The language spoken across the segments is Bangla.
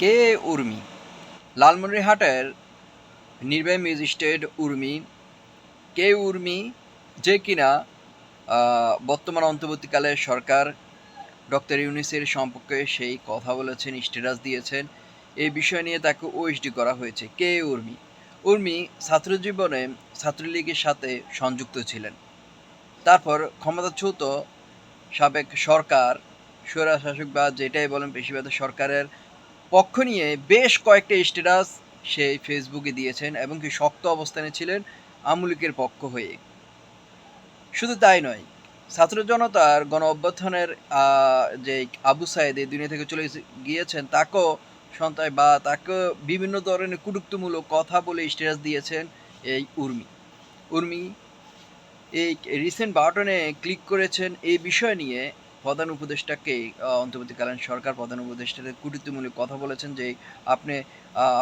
কে উর্মি? লালমনিরহাটের নির্বাহী ম্যাজিস্ট্রেট উর্মি। কে উর্মি? যে কিনা বর্তমান অন্তর্বর্তীকালে সরকার ডক্টর ইউনিসের সম্পর্কে সেই কথা বলেছেন, স্ট্যাটাস দিয়েছেন। এই বিষয় নিয়ে তাকে ওএসডি করা হয়েছে। কে উর্মি? উর্মি ছাত্রজীবনে ছাত্রলীগের সাথে সংযুক্ত ছিলেন। তারপর ক্ষমতাচ্যুত সাবেক সরকার স্বৈরা শাসক বা যেটাই বলেন পেশিবাদ সরকারের পক্ষ নিয়ে বেশ কয়েকটা স্ট্যাটাস সে ফেসবুকে দিয়েছেন এবং কি শক্ত অবস্থানে ছিলেন আমুলিকের পক্ষ হয়ে। শুধু তাই নয় ছাত্র জনতার গণ অভ্যুত্থানের আহ, যে আবু সাইদ এই দুনিয়া থেকে চলে গিয়েছেন তাকেও সন্তায় বা তাকে বিভিন্ন ধরনের কুটুক্তমূলক কথা বলে স্ট্যাটাস দিয়েছেন এই উর্মি। উর্মি এই রিসেন্ট বাটনে ক্লিক করেছেন এই বিষয় নিয়ে প্রধান উপদেষ্টাকে অন্তর্বর্তীকালীন সরকার প্রধান উপদেষ্টাকে কুটিত্বমূলক কথা বলেছেন যে, আপনি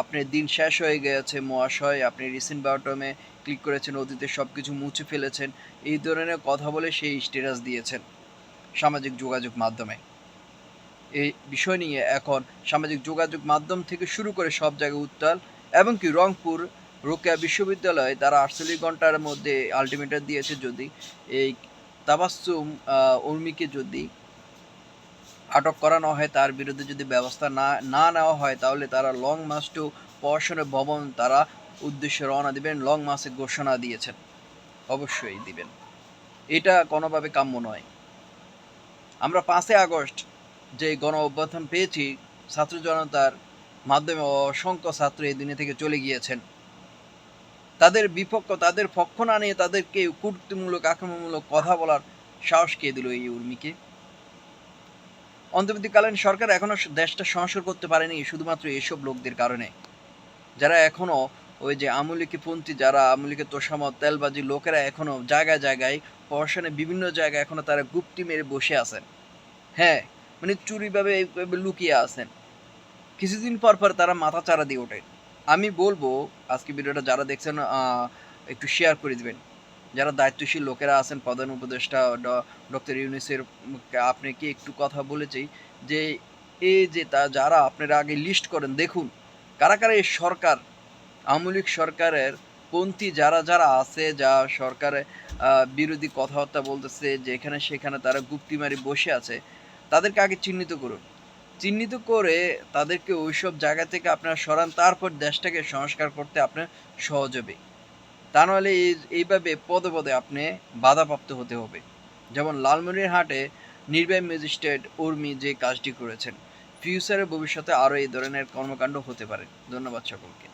আপনার দিন শেষ হয়ে গেছে, মহাশয়, আপনি রিসেন্ট বাটমে ক্লিক করেছেন, অতীতে সব কিছু মুছে ফেলেছেন, এই ধরনের কথা বলে সেই স্ট্যাটাস দিয়েছেন সামাজিক যোগাযোগ মাধ্যমে। এই বিষয় নিয়ে এখন সামাজিক যোগাযোগ মাধ্যম থেকে শুরু করে সব জায়গায় উত্তাল এবং কি রংপুর, রোকেয়া বিশ্ববিদ্যালয়, তারা আটচল্লিশ ঘণ্টার মধ্যে আলটিমেটার দিয়েছে যদি এই তাবাসুম উর্মিকে যদি আটক করানো হয়, তার বিরুদ্ধে যদি ব্যবস্থা না না নেওয়া হয়, তাহলে তারা লং মার্চ টু পড়াশোনার ভবন তারা উদ্দেশ্যে রওনা দিবেন লং মার্চের ঘোষণা দিয়েছেন। অবশ্যই দিবেন। এটা কোনোভাবে কাম্য নয়। আমরা পাঁচই আগস্ট যে গণ অভ্যুত্থান পেয়েছি, ছাত্র জনতার মাধ্যমে অসংখ্য ছাত্র এই দুনিয়া থেকে চলে গিয়েছেন। তাদের বিপক্ষ, তাদের পক্ষ না নিয়ে তাদেরকে কূটমূলক আক্রমণমূলক কথা বলার সাহস কে দিল এই উর্মিকে? অন্তর্বর্তীকালীন সরকার এখনও দেশটা সংস্কার করতে পারেনি শুধুমাত্র এসব লোকদের কারণে। যারা এখনও ওই যে আমলিকি পন্থী যারা আমলিকে তোষামত, তেলবাজি লোকেরা এখনও জায়গায় জায়গায় পড়াশোনায় বিভিন্ন জায়গায় এখনও তারা গুপ্তি মেরে বসে আছেন। হ্যাঁ মানে চুরিভাবে লুকিয়ে আছেন। কিছুদিন পর পর তারা মাথা চারা দিয়ে ওঠে। আমি বলব আজকে ভিডিওটা যারা দেখছেন একটু শেয়ার করে দিবেন। যারা দায়িত্বশীল লোকেরা আছেন প্রধান উপদেষ্টা ডক্টর ইউনিসের আপনি কি একটু কথা বলেছি যে এই যে তা যারা আপনারা আগে লিস্ট করেন দেখুন কারা কারা এই সরকার আওয়ামী লীগ সরকারের পন্থী যারা যারা আছে যা সরকারের আহ, বিরোধী কথাবার্তা বলতেছে যেখানে সেখানে তারা গুপ্তিমারি বসে আছে তাদেরকে আগে চিহ্নিত করুন। চিহ্নিত করে তাদেরকে ওইসব জায়গা থেকে আপনারা সরান, তারপর দেশটাকে সংস্কার করতে আপনার সহজ হবে। তা নাহলে এই, এইভাবে পদে পদে আপনি বাধাপ্রাপ্ত হতে হবে। যেমন লালমনির হাটে নির্বাহী ম্যাজিস্ট্রেট উর্মি যে কাজটি করেছেন, ফিউচারে ভবিষ্যতে আরও এই ধরনের কর্মকাণ্ড হতে পারে। ধন্যবাদ সকলকে।